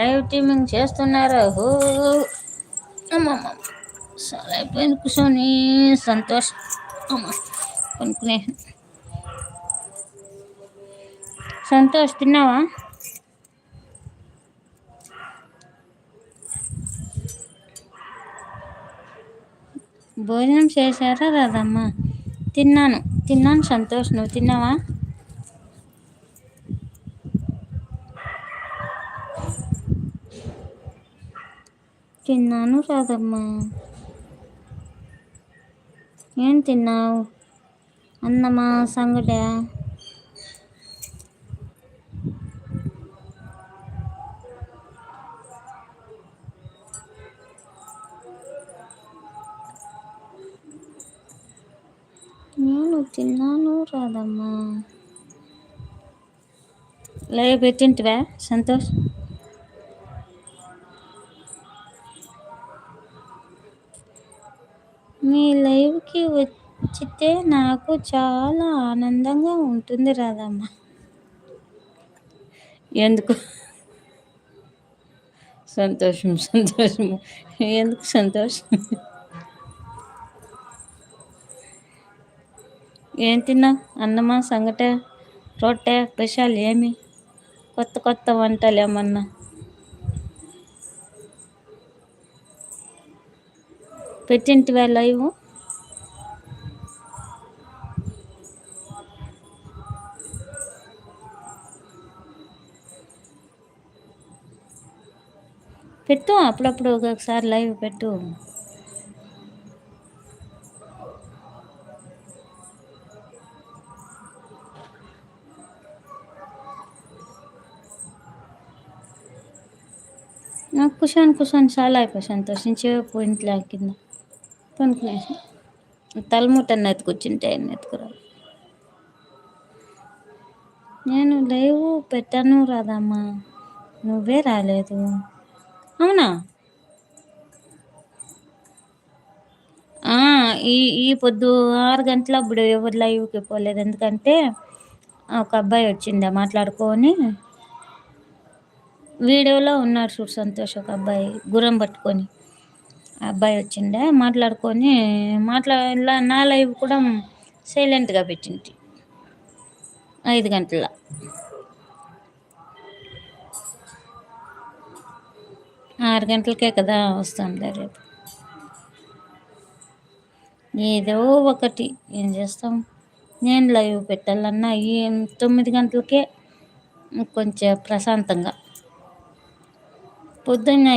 Live teaming చేస్తున్నారు. హో. అమ్మమ్మ. చాలా అయిపోయింది కూర్చొని. సంతోష్. అమ్మ కొనుక్కునే. సంతోష్ తిన్నావా? భోజనం చేశారా? రాదమ్మా. తిన్నాను. తిన్నాను సంతోష్. నువ్వు తిన్నావా? తిన్నాను రాదమ్మా ఏం తిన్నావు? అన్నమా సంగట? నేను తిన్నాను రాదమ్మా. లైవ్ పెట్టింటివా సంతోష్? మీ లైవ్కి వచ్చితే నాకు చాలా ఆనందంగా ఉంటుంది రాదమ్మ ఎందుకు? సంతోషం సంతోషం. ఎందుకు సంతోషం? ఏం తిన్నా అన్నమా సంగట రొట్టె స్పెషల్ ఏమి? కొత్త కొత్త వంటలు ఏమన్నా పెట్టింటివా లైవ్ పెట్టు అప్పుడప్పుడు ఒకసారి లైవ్ పెట్టు. నాకు కుషాన్ కుషాన్ చాలా అయిపోయి సంతోషించే పోయింట్లే కింద పనుకునేసి తలముట్టని ఎత్తుకొచ్చింటే ఆయన ఎత్తుకురా నేను లేవు పెట్టాను రాదమ్మా. నువ్వే రాలేదు. అవునా? ఈ ఈ పొద్దు ఆరు గంటల అప్పుడు ఎవరు లైవ్కి పోలేదు. ఎందుకంటే ఒక అబ్బాయి వచ్చిండే మాట్లాడుకొని. వీడియోలో ఉన్నాడు చూడు సంతోష్ ఒక అబ్బాయి గుర్రం పట్టుకొని. అబ్బాయి వచ్చిండే మాట్లాడుకొని మాట్లా నా లైవ్ కూడా సైలెంట్గా పెట్టింది ఐదు గంటల. ఆరు గంటలకే కదా వస్తాంలే రేపు. ఏదో ఒకటి ఏం చేస్తాం? నేను లైవ్ పెట్టాలన్నా ఈ తొమ్మిది గంటలకే కొంచెం ప్రశాంతంగా. పొద్దున్న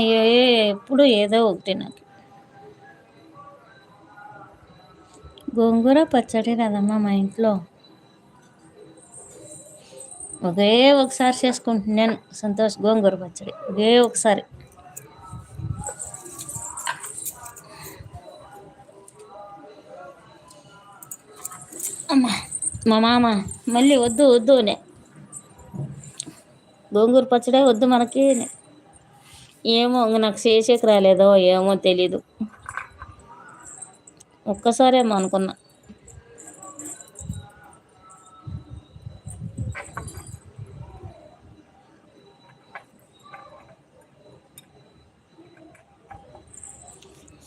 ఎప్పుడు ఏదో ఒకటి నాకు. గోంగూర పచ్చడి కదమ్మా మా ఇంట్లో. ఒకే ఒకసారి చేసుకుంటున్నాను. సంతోష్ గోంగూర పచ్చడి. ఒకే ఒకసారి. అమ్మ మా మామ మళ్ళీ వద్దు వద్దు నే గోంగూర పచ్చడే వద్దు మనకి ఏమో ఇంక నాకు చేసేకి రాలేదో ఏమో తెలీదు. ఒక్కసారేమో అనుకున్నా.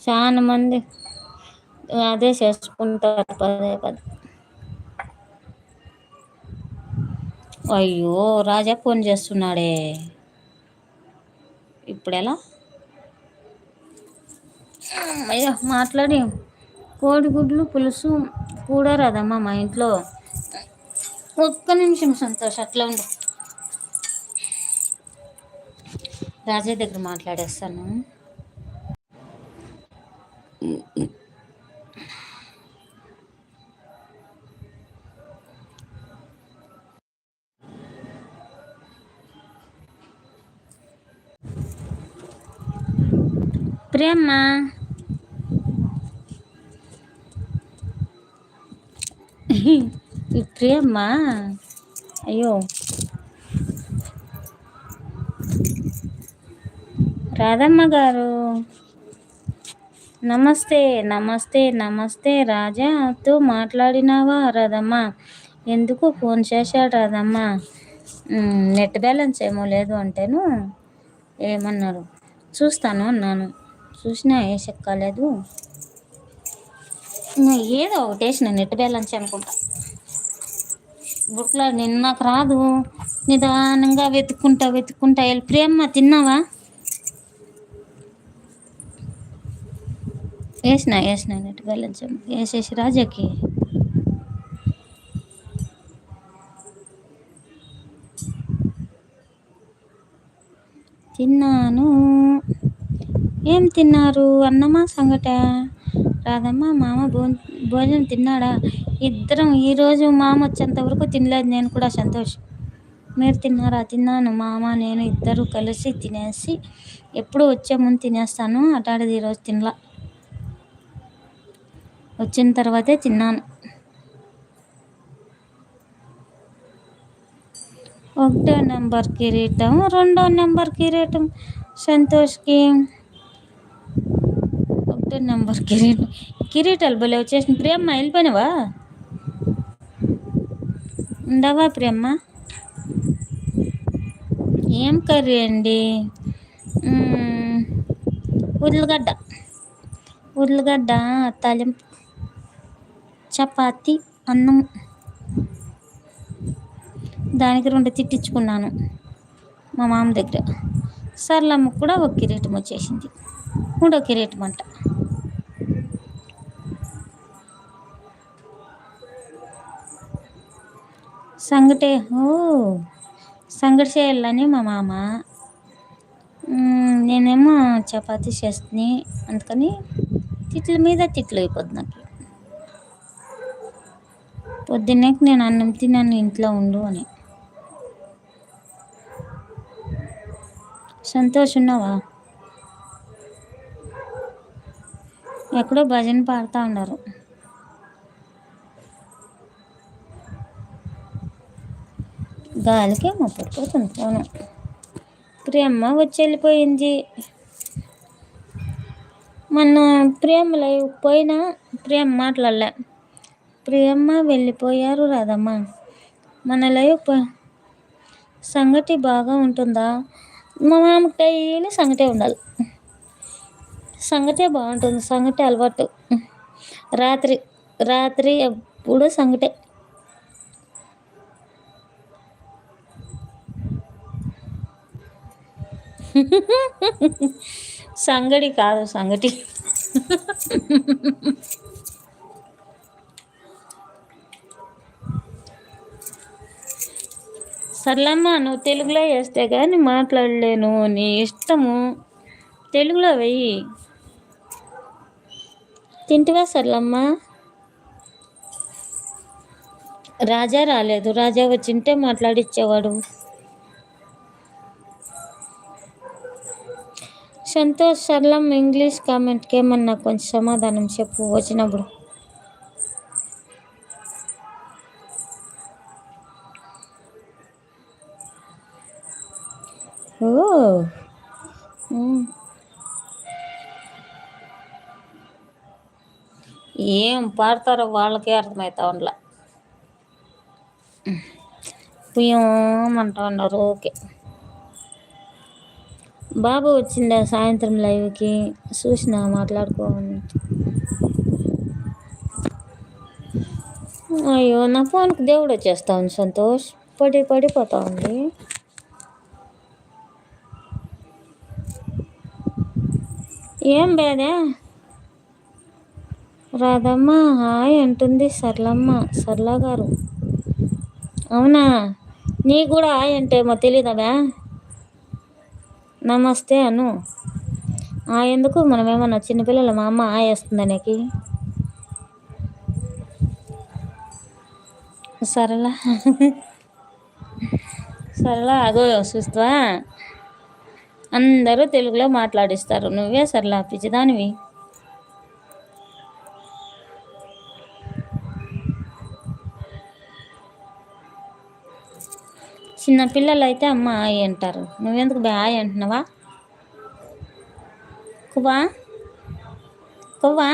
చాలా మంది అదే చేసుకుంటారు పదే పదే. అయ్యో రాజా ఫోన్ చేస్తున్నాడే. ఇప్పుడు ఎలా అయ్యో మాట్లాడి. కోడిగుడ్లు పులుసు కూడా రాదమ్మా మా ఇంట్లో? ఒక్క నిమిషం సంతోష్ అట్లా ఉండు. రాజే దగ్గర మాట్లాడేస్తాను. ప్రేమ ఈ ప్రియమ్మ అయ్యో. రాధమ్మ గారు. నమస్తే నమస్తే నమస్తే రాజాతో మాట్లాడినావా రాధమ్మ? ఎందుకు ఫోన్ చేశాడు రాధమ్మ? నెట్ బ్యాలెన్స్ ఏమో లేదు అంటేను ఏమన్నారు? చూస్తాను అన్నాను. చూసినా ఏ చెక్కలేదు ఏదో ఒకటి వేసిన నెట్ బ్యాలెన్స్ అనుకుంటా. బుట్లో నేను నాకు రాదు. నిదానంగా వెతుక్కుంటా వెతుక్కుంటా. వెళ్ళి ప్రేమ తిన్నావా? వేసిన వేసిన నెట్ బ్యాలెన్స్ వేసేసి రాజాకి. తిన్నాను. ఏం తిన్నారు? అన్నమా సంగట? రాదమ్మా మామ భో భోజనం తిన్నాడా? ఇద్దరం ఈరోజు మామ వచ్చేంత వరకు తినలేదు. నేను కూడా సంతోష్. మీరు తిన్నారా? తిన్నాను. మామ నేను ఇద్దరు కలిసి తినేసి ఎప్పుడు వచ్చే ముందు తినేస్తాను. అటాడది ఈరోజు తినలా. వచ్చిన తర్వాతే తిన్నాను. ఒకటో నెంబర్ కిరీటం రెండో నెంబర్ కిరీటం సంతోష్కి ఒకటో నెంబర్ కిరీటం కిరీటాలు భలే వచ్చేసిన ప్రియమ్మ వెళ్ళిపోయినావా? ఉండవా ప్రేమ? ఏం కర్రీ అండి? ఉర్లగడ్డ ఉర్లగడ్డ తలింపు చపాతి అన్నం. దానికి రెండు తిట్టించుకున్నాను మా మామ దగ్గర. సర్లమ్మ కూడా ఒక కిరీటం వచ్చేసింది. మూడో కిరీటం అంట. సంగటే ఓ సంగటి చేయాలని మా మామ. నేనేమో చపాతీ చేస్తుంది అందుకని తిట్ల మీద తిట్లు అయిపోద్ది నాకు. పొద్దున్నే నేను అన్నం తిన్నాను ఇంట్లో ఉండు అని. సంతోష్ ఉన్నావా? ఎక్కడో భజన పాడుతూ ఉన్నారు. గాలికి పడిపోతుంది ఫోను ప్రేమ వచ్చి వెళ్ళిపోయింది మొన్న ప్రేమ లైవ్ పోయినా ప్రేమ మాట్లాడలే. ప్రేమ వెళ్ళిపోయారు రాదమ్మ మన లైవ్ సంగటి బాగా ఉంటుందా? మా మామకి డైలీ సంగటే ఉండాలి. సంగటే బాగుంటుంది. సంగటే అలవాటు. రాత్రి రాత్రి ఎప్పుడూ సంగటే సంగడి కాదు సంగటి. సర్లమ్మ నువ్వు తెలుగులో వేస్తే కానీ మాట్లాడలేను నీ ఇష్టము. తెలుగులో వెయ్యి. తింటివా సర్లమ్మ? రాజా రాలేదు. రాజా వచ్చింటే మాట్లాడిచ్చేవాడు. సంతోష్ సర్లం ఇంగ్లీష్ కామెంట్కి ఏమన్నా కొంచెం సమాధానం చెప్పు వచ్చినప్పుడు. ఓ. ఏం పాడతారో వాళ్ళకే అర్థమవుతా ఉండలా. పుయ్యమంటా ఉన్నారు ఓకే. బాబు వచ్చిందా సాయంత్రం లైవ్కి. చూసిన మాట్లాడుకోవాలి అయ్యో నా ఫోన్కి దేవుడు వచ్చేస్తా ఉంది సంతోష్. పడి పడిపోతా ఉంది. ఏం బేదే రాధమ్మ హాయ్ అంటుంది సర్లమ్మ సర్లా గారు. అవునా? నీకు కూడా హాయ్ అంటే మా తెలీదా నమస్తే అను. ఆ ఎందుకు? మనం ఏమన్నా చిన్నపిల్లలు మా అమ్మ ఆయేస్తుంది అనేకి. నీకు సరళ. సరళ అగో చూస్తావా అందరూ తెలుగులో మాట్లాడిస్తారు. నువ్వే సరళ పిచ్చిదానివి. చిన్న పిల్లలు అయితే అమ్మ ఆయి అంటారు. నువ్వెందుకు బా ఆయి అంటున్నావా? కువా కువ్వా?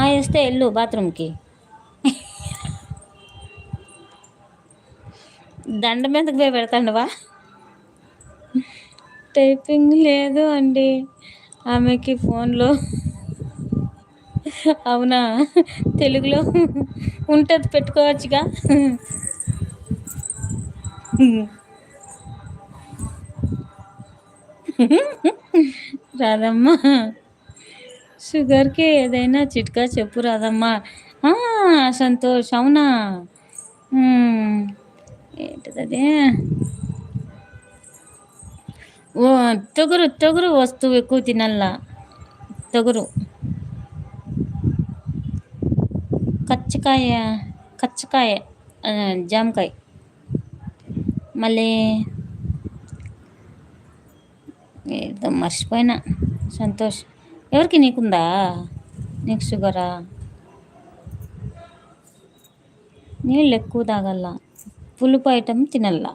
ఆయి వస్తే వెళ్ళు బాత్రూమ్కి. దండ మీదకి పోయి పెడతాండవా? టైపింగ్ లేదు అండి. ఆమెకి ఫోన్లో అవునా? తెలుగులో ఉంటుంది పెట్టుకోవచ్చుగా. రాదమ్మా. షుగర్కి ఏదైనా చిట్కా చెప్పు రాదమ్మా. సంతోష్ అవునా? ఏంటది ఓ తొగురు తొగురు వస్తువు ఎక్కువ తినల్లా తొగురు. కచ్చకాయ కచ్చకాయ జామకాయ. మళ్ళీ ఏదో మర్చిపోయినా. సంతోష్. ఎవరికి నీకుందా? నీకు షుగరా? నీళ్ళు ఎక్కువ తాగల పులుపు ఐటమ్ తినల్ల.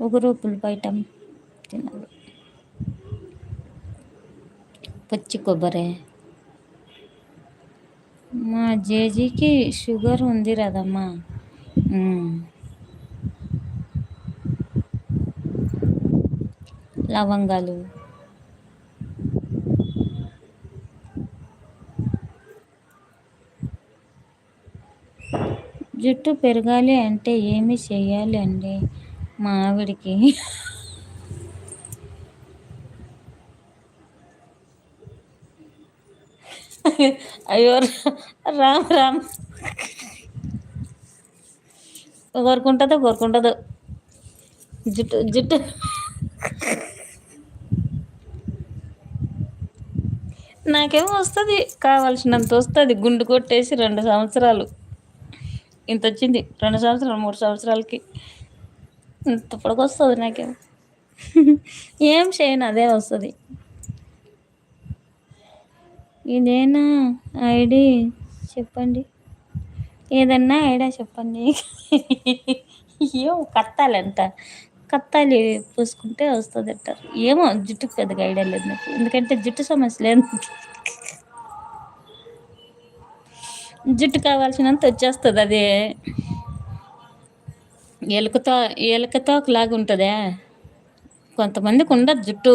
ఒకరు పులుపు ఐటమ్ తినాలి పచ్చి కొబ్బరి. మా జేజీకి షుగర్ ఉంది రదమ్మా. లవంగాలు. జుట్టు పెరగాలి అంటే ఏమి చేయాలి అండి మా ఆవిడికి? అయ్యో రామ్ రామ్. కోరుకుంటుందో కోరుకుంటుందో. జుట్టు జుట్టు. నాకేమో వస్తుంది కావాల్సినంత వస్తుంది. గుండు కొట్టేసి రెండు సంవత్సరాలు. ఇంత వచ్చింది రెండు సంవత్సరాలు మూడు సంవత్సరాలకి. ఇంత పొడగొస్తుంది నాకేమో. ఏం చేయను అదే వస్తుంది. ఇదేనా ఐడి? చెప్పండి. ఏదన్నా ఐడియా చెప్పండి. ఏమో కత్తాలంట. కత్తాలి పూసుకుంటే వస్తుంది అంటారు ఏమో జుట్టుకు పెద్దగా ఐడియా లేదు నాకు. ఎందుకంటే జుట్టు సమస్య లేదు జుట్టు కావాల్సినంత వచ్చేస్తుంది అది. ఎలుకతో ఎలుకతో ఒకలాగా ఉంటుందా కొంతమందికి ఉండదు జుట్టు.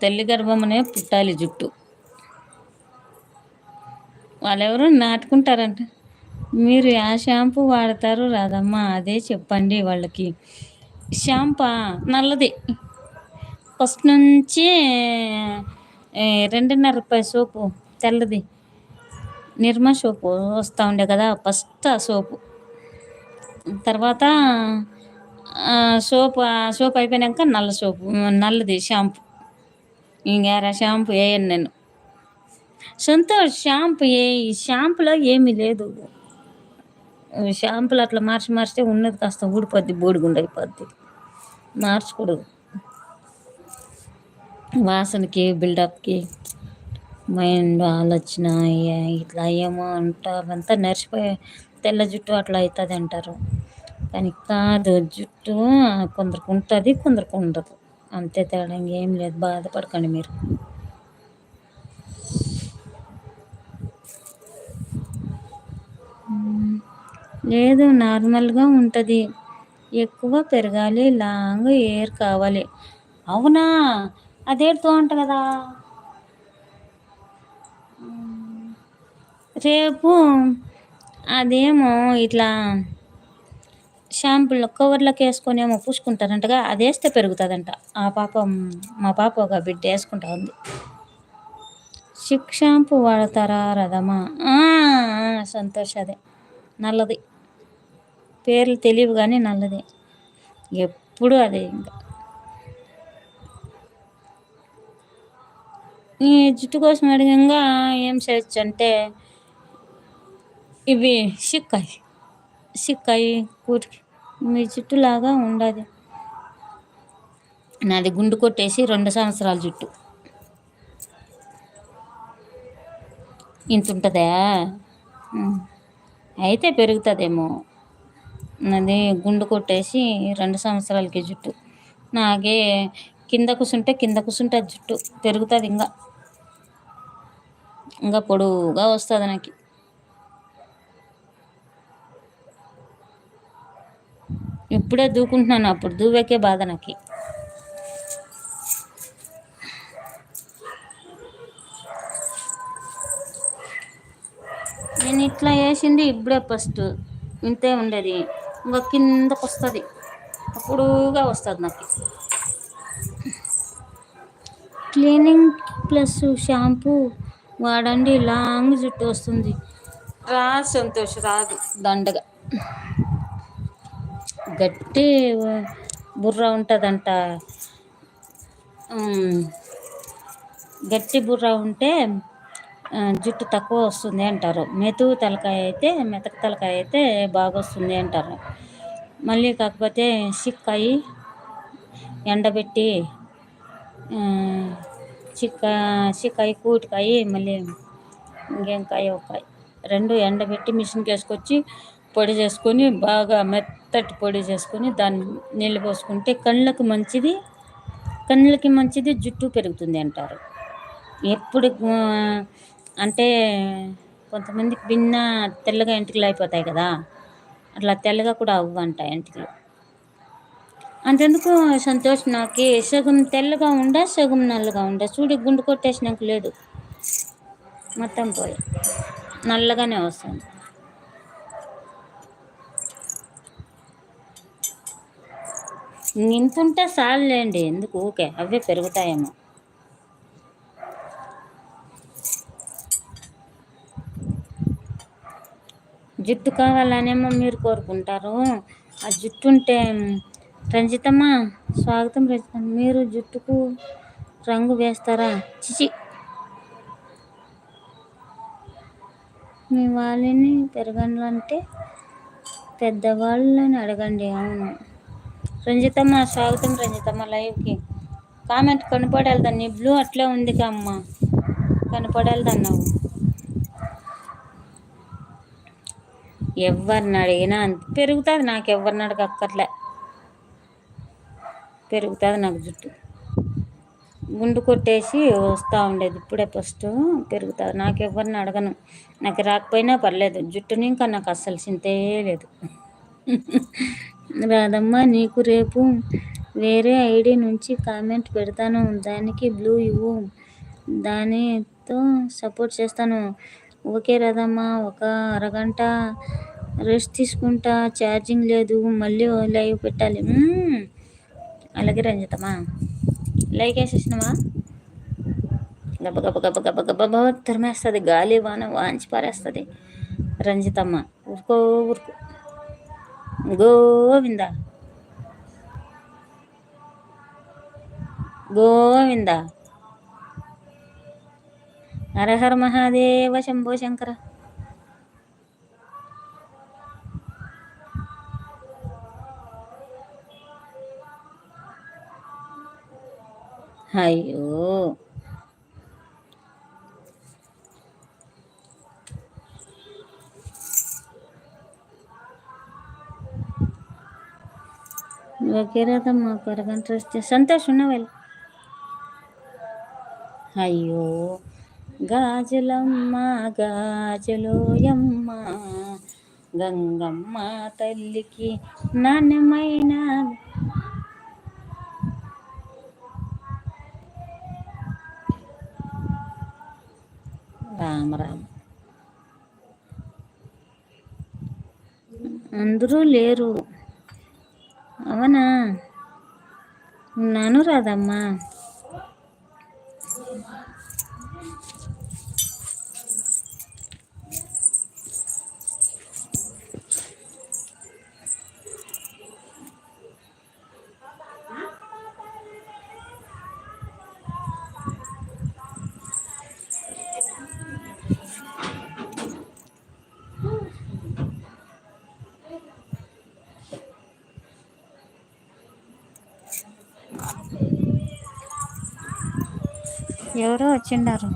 తల్లి గర్భమనే పుట్టాలి జుట్టు. వాళ్ళెవరు నాటుకుంటారంట. మీరు ఆ షాంపూ వాడతారు రాదమ్మా అదే చెప్పండి వాళ్ళకి. షాంపా నల్లది. ఫస్ట్ నుంచి రెండున్నర రూపాయ సోపు తెల్లది. నిర్మా సోపు వస్తూ ఉండే కదా ఫస్ట్ ఆ సోపు. తర్వాత సోపు సోప్ అయిపోయాక నల్ల సోపు నల్లది షాంపూ. ఇంకేరా షాంపూ వేయను నేను సంతోష్ షాంపూ ఏ షాంపూలో ఏమీ లేదు. షాంపూలు అట్లా మార్చి మార్చితే ఉన్నది కాస్త ఊడిపోద్ది బోడిగుండు అయిపోద్ది. మార్చకూడదు. వాసనకి బిల్డప్కి మైండ్ ఆలోచన ఇట్లా ఏమో అంట అవంతా నడిచిపోయి తెల్ల జుట్టు అట్లా అవుతుంది అంటారు. కానీ కాదు జుట్టు కొందరికి ఉంటుంది కొందరికి ఉండదు. అంతే తేడా ఇంకేం లేదు. బాధపడకండి మీరు. లేదు నార్మల్గా ఉంటుంది. ఎక్కువ పెరగాలి లాంగ్ ఎయిర్ కావాలి. అవునా? అదేడుతూ అంట కదా. రేపు అదేమో ఇట్లా షాంపుల్లో కవర్లోకి వేసుకొని ఏమో పూసుకుంటారంటగా అది వేస్తే పెరుగుతుందంట. ఆ పాప మా పాప ఒక బిడ్డ వేసుకుంటా ఉంది. సిక్ షాంపూ వాడతారా రథమా? సంతోష్ అదే. నల్లది. పేర్లు తెలియవు కానీ నల్లది. ఎప్పుడు అదే ఇంకా. ఈ జుట్టు కోసం అడిగంగా ఏం చేయొచ్చు అంటే ఇవి సిక్కాయి సిక్కాయి కూటికి మీ జుట్టులాగా ఉండదు. నాది గుండు కొట్టేసి రెండు సంవత్సరాల జుట్టు. ఇంత ఉంటుందా అయితే పెరుగుతుందేమో. నాది గుండు కొట్టేసి రెండు సంవత్సరాలకి జుట్టు. నాకే కింద కూర్చుంటే కింద కూర్చుంటే జుట్టు. పెరుగుతుంది ఇంకా ఇంకా పొడువుగా వస్తుంది నాకు. ఇప్పుడే దూకుంటున్నాను అప్పుడు దూవాకే బాధ నాకి. నేను ఇట్లా వేసింది ఇప్పుడే ఫస్ట్ ఇంతే ఉండేది. ఇంకా కిందకు వస్తుంది అప్పుడుగా వస్తుంది నాకు. క్లీనింగ్ ప్లస్ షాంపూ వాడండి లాంగ్ జుట్టు వస్తుంది. రా సంతోష్ రాదు. దండగా. గట్టి బుర్ర ఉంటుందంట. గట్టి బుర్ర ఉంటే జుట్టు తక్కువ వస్తుంది అంటారు. మెతుకు తలకాయ అయితే మెతక తలకాయ అయితే బాగా వస్తుంది అంటారు. మళ్ళీ కాకపోతే చిక్కాయి ఎండబెట్టి చిక్క చిక్కాయి కూటికాయి మళ్ళీ ఇంకేంకాయ ఒక రెండు ఎండబెట్టి మిషన్కి వేసుకొచ్చి పొడి చేసుకొని బాగా మెత్తటి పొడి చేసుకొని దాన్ని నీళ్ళు పోసుకుంటే కళ్ళకు మంచిది కళ్ళకి మంచిది జుట్టు పెరుగుతుంది అంటారు. ఎప్పుడు అంటే కొంతమందికి భిన్న తెల్లగా ఎంటికలు అయిపోతాయి కదా అట్లా తెల్లగా కూడా అవ్వంట ఎంటికలు. అంతెందుకు సంతోష్ నాకు సగం తెల్లగా ఉండా సగం నల్లగా ఉండా? చూడు గుండు కొట్టేసినాక లేదు. మొత్తం పోయి నల్లగానే వస్తుంది. నింపుంటే చాలులేండి ఎందుకు? ఊకే అవే పెరుగుతాయేమో. జుట్టు కావాలనేమో మీరు కోరుకుంటారు. ఆ జుట్టు ఉంటే రంజితమ్మ స్వాగతం రంజితమ్మ. మీరు జుట్టుకు రంగు వేస్తారా? చిచి. మీ వాళ్ళని పెరగాలంటే పెద్దవాళ్ళని అడగండి అవును. రంజితమ్మ స్వాగతం రంజితమ్మ లైవ్కి. కామెంట్ కనపడాలి నీ బ్లూ అట్లే ఉంది అమ్మ. కనపడాలి దాన్ని ఎవరిని అడిగినా పెరుగుతుంది నాకు ఎవరిని అడగక్కర్లే. పెరుగుతుంది నాకు జుట్టు. గుండు కొట్టేసి వస్తూ ఉండేది ఇప్పుడే ఫస్ట్ పెరుగుతుంది. నాకు ఎవరిని అడగను. నాకు రాకపోయినా పర్లేదు. జుట్టుని ఇంకా నాకు అస్సలు చింతే లేదు. రాదమ్మా నీకు రేపు వేరే ఐడి నుంచి కామెంట్ పెడతాను. దానికి బ్లూ ఇవ్వు. దానితో సపోర్ట్ చేస్తాను. ఓకే రాదమ్మా ఒక అరగంట రెస్ట్ తీసుకుంటా. ఛార్జింగ్ లేదు. మళ్ళీ లైవ్ పెట్టాలి. అలాగే రంజితమ్మా లైక్ వేసేసినవా? గబ గబ గబ గబ గబ తరిమేస్తుంది గాలి వాన వాంచి పారేస్తుంది రంజితమ్మ ఊరుకో ఊరుకో. గోవింద గోవింద హరహర మహాదేవ శంభో శంకర అయ్యో Okay రాదమ్మా ఒక అరగంట వస్తే సంతోష్ ఉన్నవాళ్ళు అయ్యో గాజులమ్మ గాజులోయమ్మ గంగమ్మ తల్లికి నాణ్యమైన రామ రామ అందరూ లేరు. అవునా? ఉన్నాను రాదమ్మా ఎవరో వచ్చిండారు.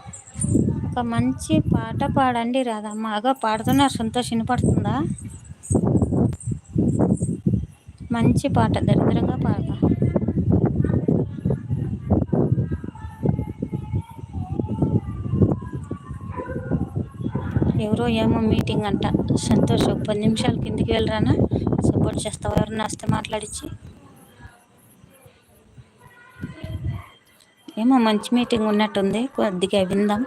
ఒక మంచి పాట పాడండి రాదమ్మ మాగా పాడుతున్నారు. సంతోషం వినపడుతుందా? మంచి పాట. దరిద్రంగా పాట ఎవరో ఏమో మీటింగ్ అంట. సంతోష్ ఒక పది నిమిషాల కిందికి వెళ్ళరానా? సపోర్ట్ చేస్తావు? ఎవరన్నా వస్తే మాట్లాడించి ఏమో మంచి మీటింగ్ ఉన్నట్టుంది. కొద్దిగా విందాం.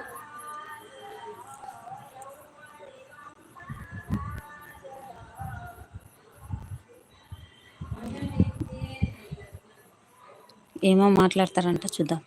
ఏమో మాట్లాడతారంట చూద్దాం.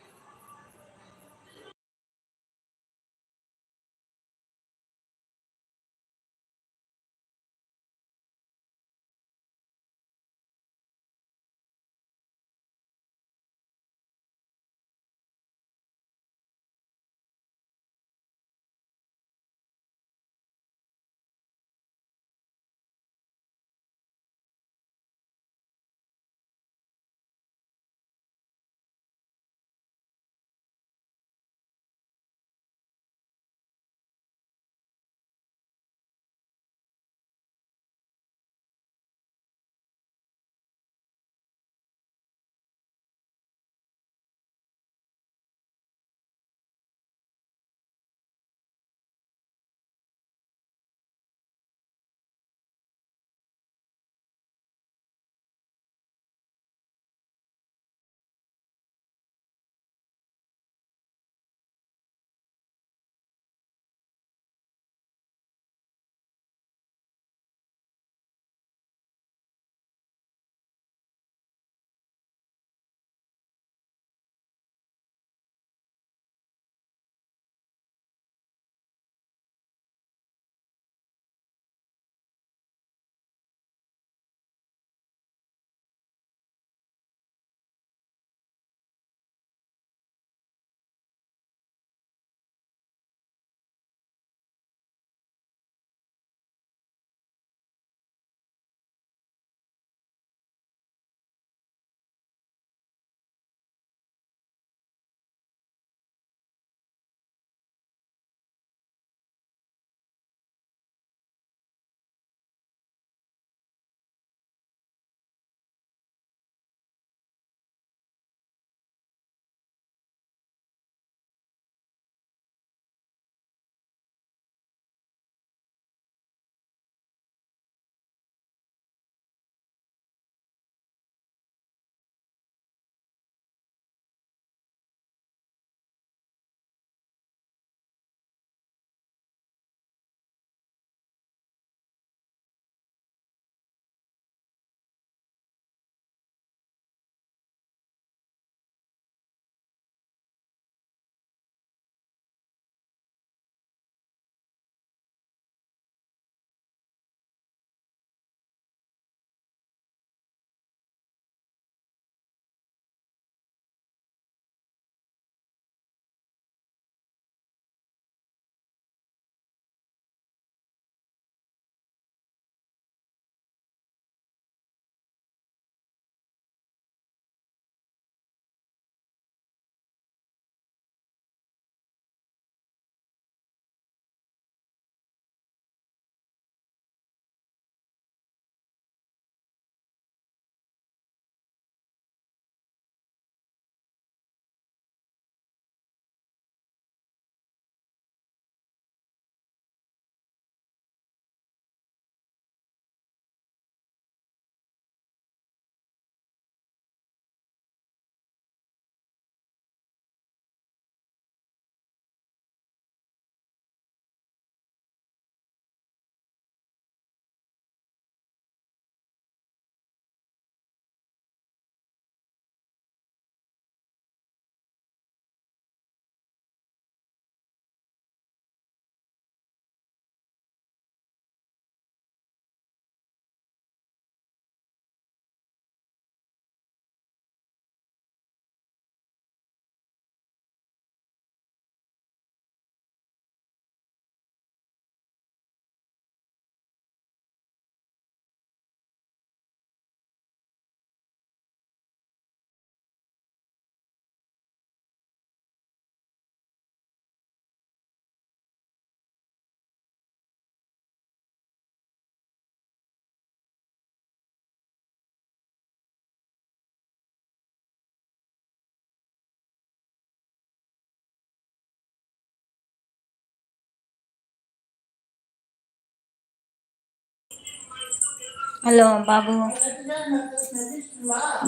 హలో బాబు.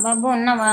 బాబు ఉన్నావా?